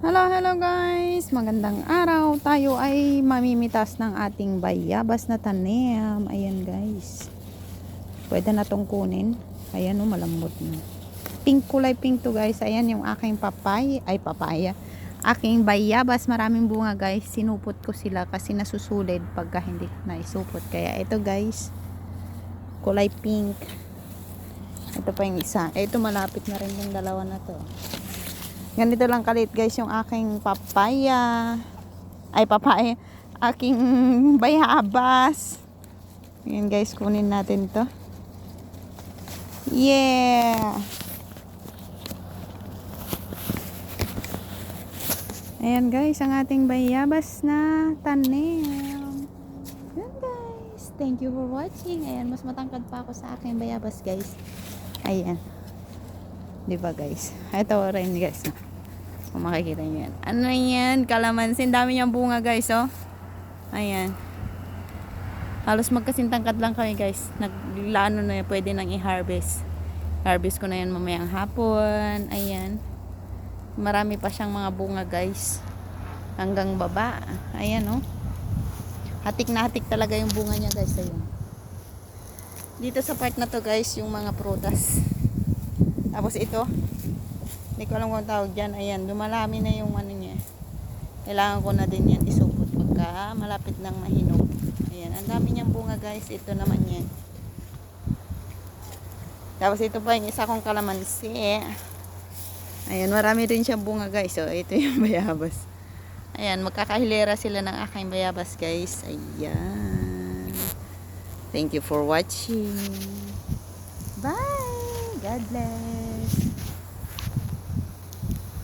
Hello, hello guys! Magandang araw. Tayo ay mamimitas ng ating bayabas na tanim. Ayan guys. Pwede na tong kunin. Ayan o, malambot na. Pink kulay pink to guys. Ayan yung aking papay. Ay, papaya. Aking bayabas. Maraming bunga guys. Sinupot ko sila kasi nasusulid pagka hindi naisupot. Kaya ito guys. Kulay pink. Ito pa yung isa. Ito malapit na rin yung dalawa na to. Ganito lang kalit guys yung aking papaya. Ay papaya. Aking bayabas. Ayan guys, kunin natin to. Yeah! Ayan guys, ang ating bayabas na tanim. Ayan guys. Thank you for watching. Ayan, mas matangkad pa ako sa aking bayabas guys. Ayan. Di ba guys? Ito rin guys. Kung makikita nyo yan. Ano yan? Kalamansi. Ang dami niyang bunga guys oh. Ayan. Halos magkasintangkad lang kami guys. Naglano na yan. Pwede nang i-harvest. Harvest ko na yan mamayang hapon. Ayan. Marami pa siyang mga bunga guys. Hanggang baba. Ayan oh. Hatik na hatik talaga yung bunga niya guys. Ayan. Dito sa part na to guys, yung mga prutas. Tapos ito, hindi ko alam kung tawag dyan. Ayan, lumalami na yung ano niya. Kailangan ko na din yan isupot pagka malapit ng mahinog. Ayan, ang dami niyang bunga guys. Ito naman yan. Tapos ito pa yung isa kong kalamansi. Ayan, marami rin siyang bunga guys. So, ito yung bayabas. Ayan, magkakahilera sila ng aking bayabas guys. Ayan. Thank you for watching. Bye! God bless.